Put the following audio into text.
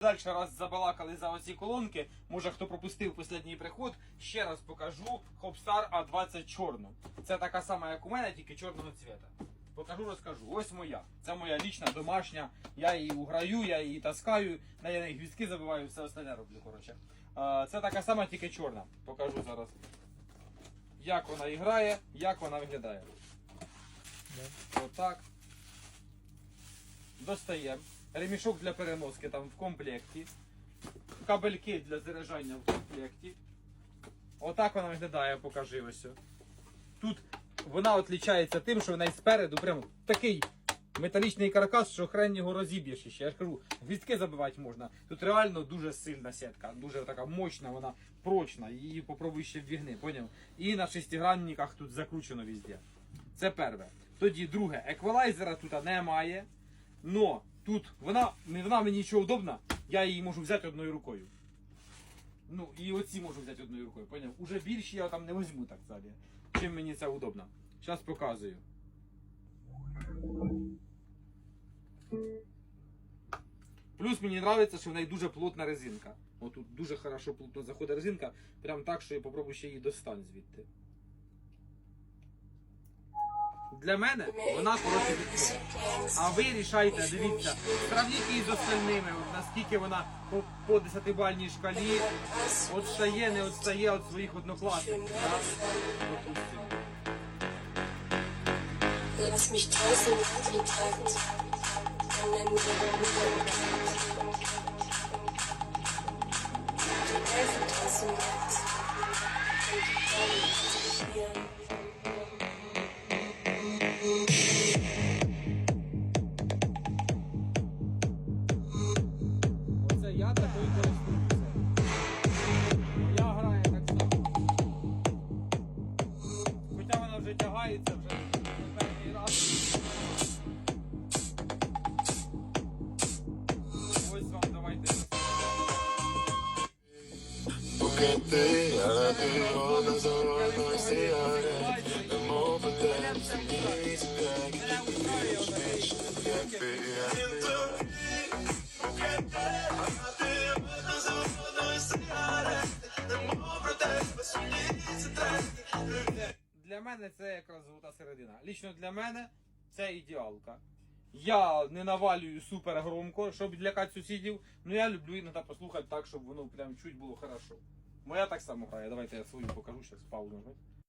Далі раз забалакали за оці колонки. Може хто пропустив останній приход. Ще раз покажу Hopstar A20 чорну. Це така сама, як у мене, тільки чорного цвіта. Покажу, розкажу. Ось моя. Це моя лічна, домашня. Я її уграю, я її таскаю, на неї гвіздки забиваю, все остальне роблю. Коротше. Це така сама, тільки чорна. Покажу зараз. Як вона грає, як вона виглядає. Отак. Достаємо. Ремішок для переноски там в комплекті. Кабельки для заряджання в комплекті. Отак вона виглядає, покажи ось. Тут вона відрізняється тим, що в неї спереду прям такий металічний каркас, що хрен його розіб'єш ще. Я ж кажу, гвіздки забивати можна. Тут реально дуже сильна сітка, дуже така мощна, вона прочна. Її попробуй ще ввігни, поняв? І на шестигранниках тут закручено везде. Це перше. Тоді друге, еквалайзера тут немає. Но тут вона, вона мені нічого удобна, я її можу взяти одною рукою. Ну, і оці можу взяти одною рукою, поняв? Уже більші я там не візьму так далі. Чим мені це удобно. Зараз показую. Плюс мені подобається, що в неї дуже плотна резинка. Отут дуже хорошо плотно заходить резинка, прям так, що я попробую ще її достань звідти. Для мене вона коротше відкрита. А ви рішайте, дивіться, сравніть її з остальними, наскільки вона по, по 10-бальній шкалі відстає, не відстає від своїх однокласників. Так? Me to back Для мене це якраз золота середина. Лічно для мене це ідеалка. Я не навалюю супер громко, щоб лякати сусідів, але я люблю іноді послухати так, щоб воно прям чуть було хорошо. Моя так само грає. Давайте я свою покажу, зараз паузу. нажму.